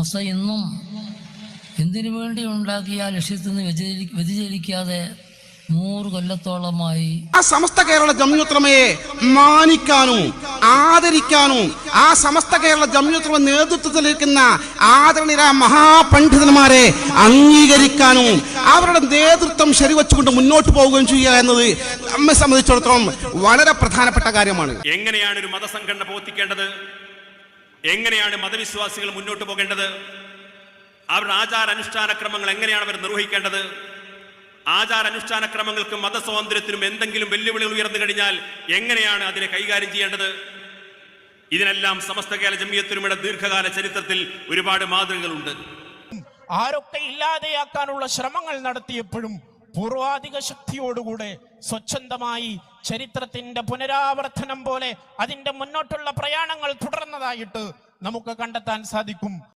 സമസ്ത ഇന്നും എന്തിനു വേണ്ടി ഉണ്ടാക്കിയ ആ ലക്ഷ്യത്തിൽ നിന്ന് വ്യതിചലി വ്യതിചലിക്കാതെ നൂറ് കൊല്ലത്തോളമായി ആ സമസ്ത കേരള ജമ്യൂത്രമയെ മാനിക്കാനും ആദരിക്കാനും ആ സമസ്ത കേരള ജമ്യൂത്രമ നേതൃത്വത്തിലിരിക്കുന്ന ആദരണീയ മഹാപണ്ഡിതന്മാരെ അംഗീകരിക്കാനും അവരുടെ നേതൃത്വം ശരിവച്ചുകൊണ്ട് മുന്നോട്ട് പോവുകയും ചെയ്യുക എന്നത് നമ്മെ സംബന്ധിച്ചിടത്തോളം വളരെ പ്രധാനപ്പെട്ട കാര്യമാണ്. എങ്ങനെയാണ് ഒരു മതസംഘടന പ്രവർത്തിക്കേണ്ടത്? എങ്ങനെയാണ് മതവിശ്വാസികൾ മുന്നോട്ട് പോകേണ്ടത്? അവരുടെ ആചാരാനുഷ്ഠാന ക്രമങ്ങൾ എങ്ങനെയാണ് അവർ നിർവഹിക്കേണ്ടത്? ആചാരാനുഷ്ഠാന ക്രമങ്ങൾക്കും മതസ്വാതന്ത്ര്യത്തിനും എന്തെങ്കിലും വെല്ലുവിളികൾ ഉയർന്നു കഴിഞ്ഞാൽ എങ്ങനെയാണ് അതിനെ കൈകാര്യം ചെയ്യേണ്ടത്? ഇതിനെല്ലാം സമസ്ത കേരള ജമിയത്തിനുമിടെ ദീർഘകാല ചരിത്രത്തിൽ ഒരുപാട് മാതൃകകളുണ്ട്. ആരൊക്കെ ഇല്ലാതെയാക്കാനുള്ള ശ്രമങ്ങൾ നടത്തിയപ്പോഴും പൂർവാധിക ശക്തിയോടുകൂടെ സ്വച്ഛന്തമായി ചരിത്രത്തിന്റെ പുനരാവർത്തനം പോലെ അതിന്റെ മുന്നോട്ടുള്ള പ്രയാണങ്ങൾ തുടർന്നതായിട്ട് നമുക്ക് കണ്ടെത്താൻ സാധിക്കും.